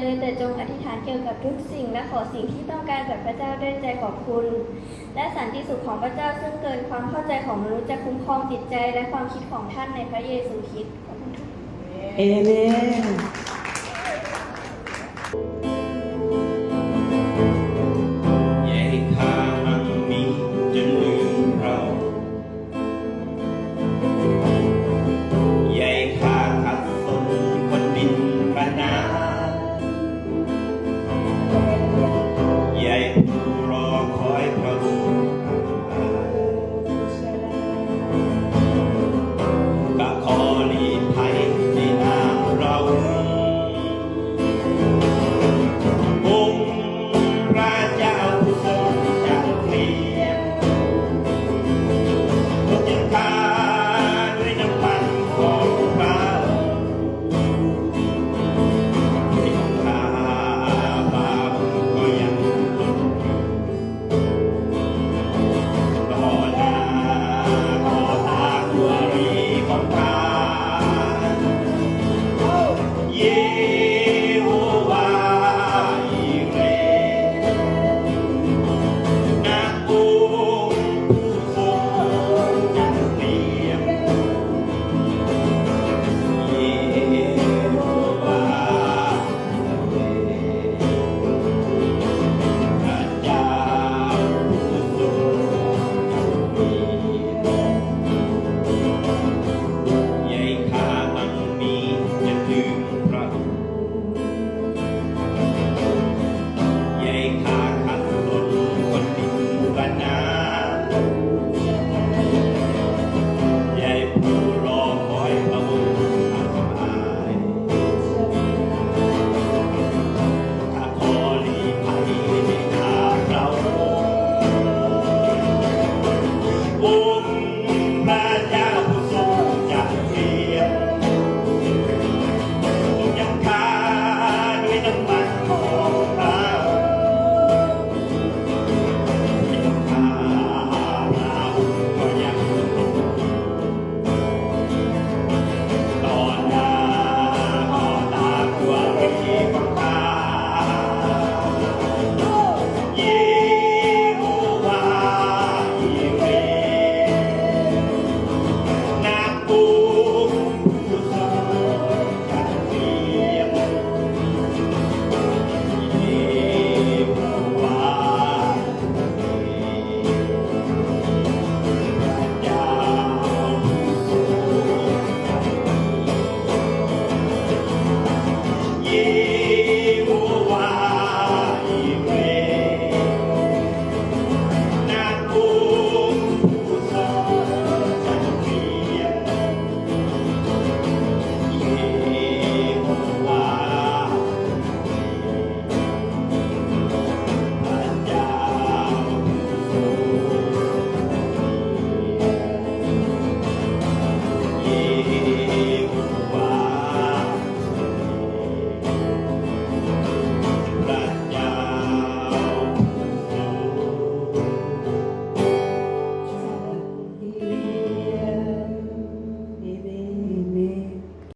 เลย แต่จงอธิษฐานเกี่ยวกับทุกสิ่ง และขอสิ่งที่ต้องการจากพระเจ้าด้วยใจขอบคุณ และสันติสุขของพระเจ้าซึ่งเกินความเข้าใจของมนุษย์จะคุ้มครองจิตใจและความคิดของท่านในพระเยซูคริสต์เอเมน right now.